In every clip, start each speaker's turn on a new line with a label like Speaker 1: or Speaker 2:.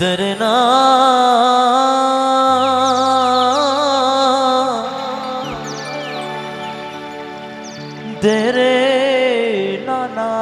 Speaker 1: দরনা দরে নানা।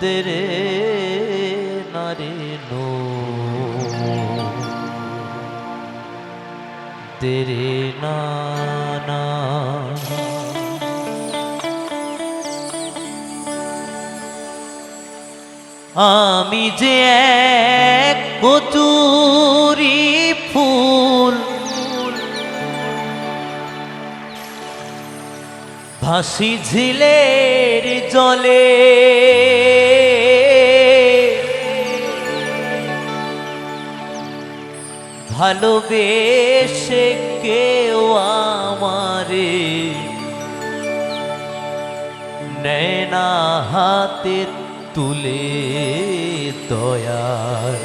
Speaker 1: দরে নারে নো। দরে নানা আমি যে এক কচুরি ফুল ভাসি ঝিলের জলে ভালোবেসে কেউ আমারে নেনা হাতে তুলে দয়ার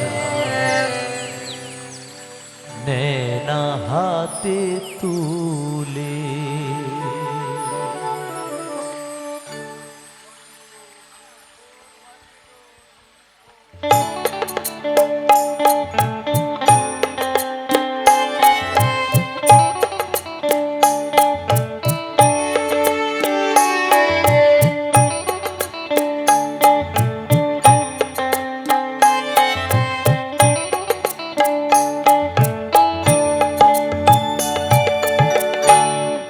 Speaker 1: নैना হাতে তুলে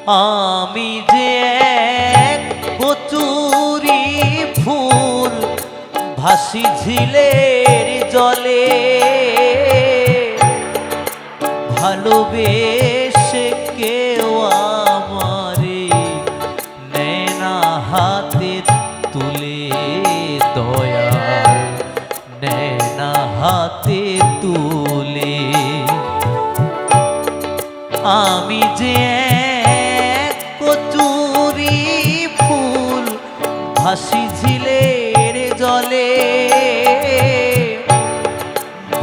Speaker 1: আমি যে কচুরি ফুল ভাসি ঝিলের জলে ভালোবেসে কেউ আমারে নেনা হাতে তুলে দয়ার নেনা হাতে তুলে। আমি যে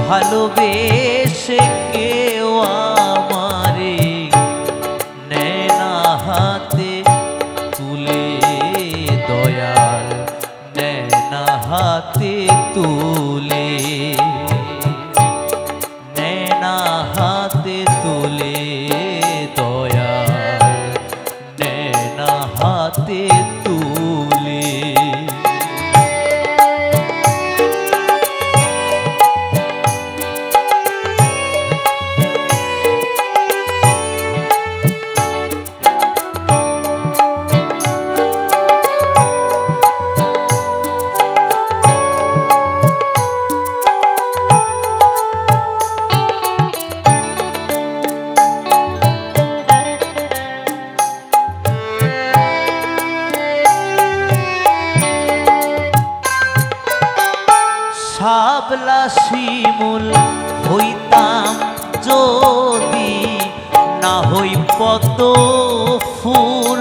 Speaker 1: ভালোবেসে কেউ আমারে নেনা হাতে, তুলে দয়াল নেনা হাতে, তুলে। নেনা হাতে, তুলে দয়াল নেনা হাতে, তুলে। ফুল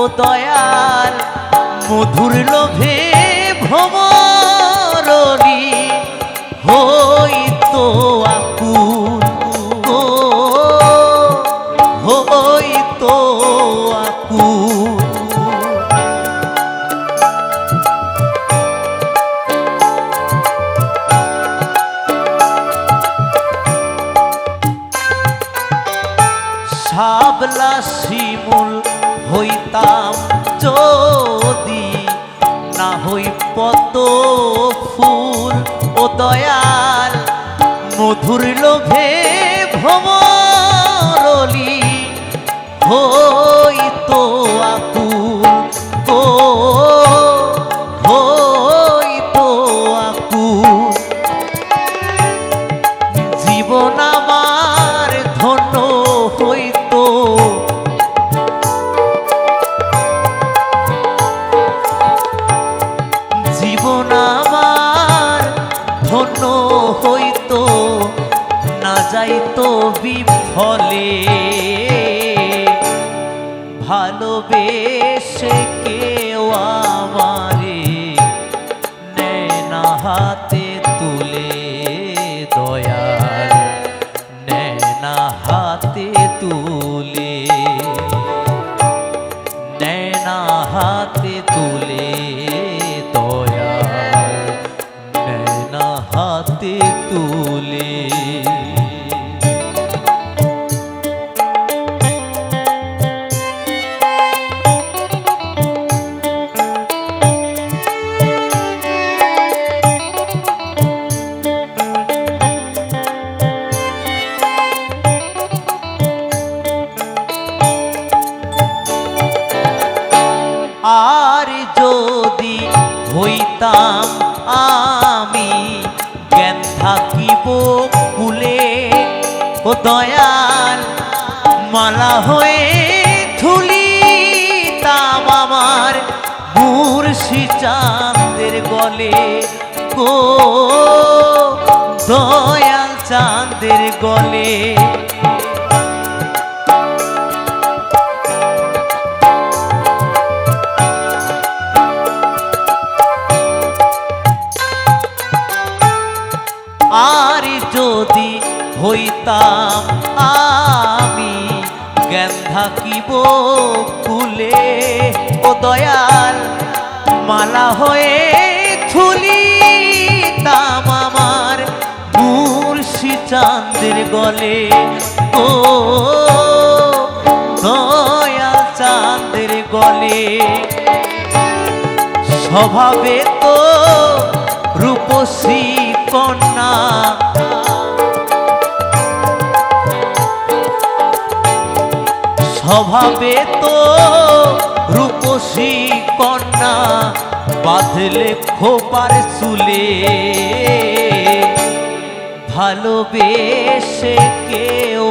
Speaker 1: ও দয়াল মধুর লোভে ভ্রমরণী। হইতো মধুর লোভে ভ্রমরলি। হইতো আকুল ও হইতো আকুল জীবন আমার ধন্য হইতো। জীবন ভালোবেসে দয়াল মালা হয়ে থুলি তাম আমার মুর্শি চাঁদের গলে। গো দয়াল চাঁদের গলে। থাকিব ফুলে, ও দয়াল, মালা হয়ে থুলিতাম আমার মুর্শি চাঁদের গলে। ও দয়াল চাঁদের গলে। স্বভাবে তো রূপসী কন্যা স্বভাবে তো রূপসী কন্যা বাঁধলে খোপার চুলে। ভালোবেসে কেউ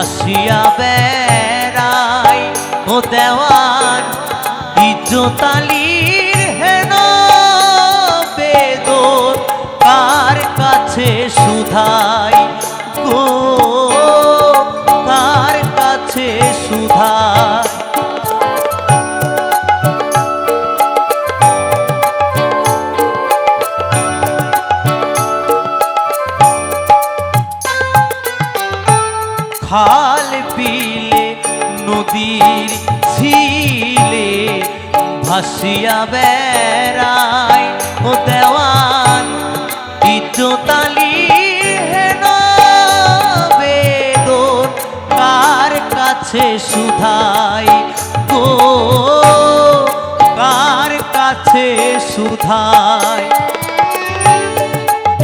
Speaker 1: ভাসিয়া বেড়াই ও দেওয়ার ইজ্জতালির খাল বিলে নদীর ঝিলে ভাসিয়া বেড়াই ও দেওয়ান ইজ্জতালি বেদন, কার কাছে সুধাই গো? কার কাছে সুধাই?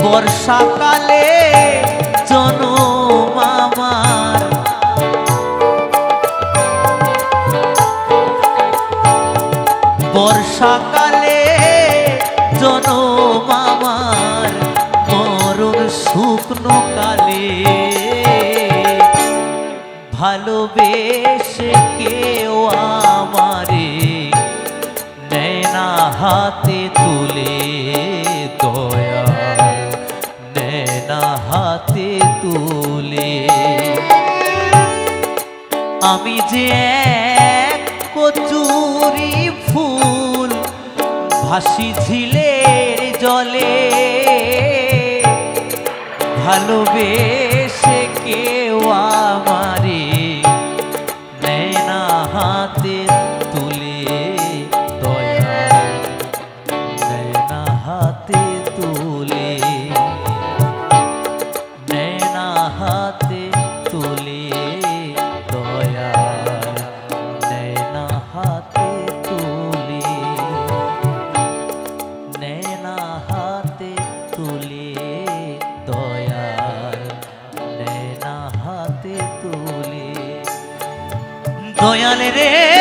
Speaker 1: বর্ষাকালে বর্ষাকালে জনম আমার মরণ শুকনো কালে। ভালোবেসে কেউ আমারে নেনা হাতে তুলে দয়াল নেনা হাতে তুলে। আমি যে কচুরি ফুল ভাসি ঝিলের জলে। ভালোবেসে কেউ আমারে দয়াল রে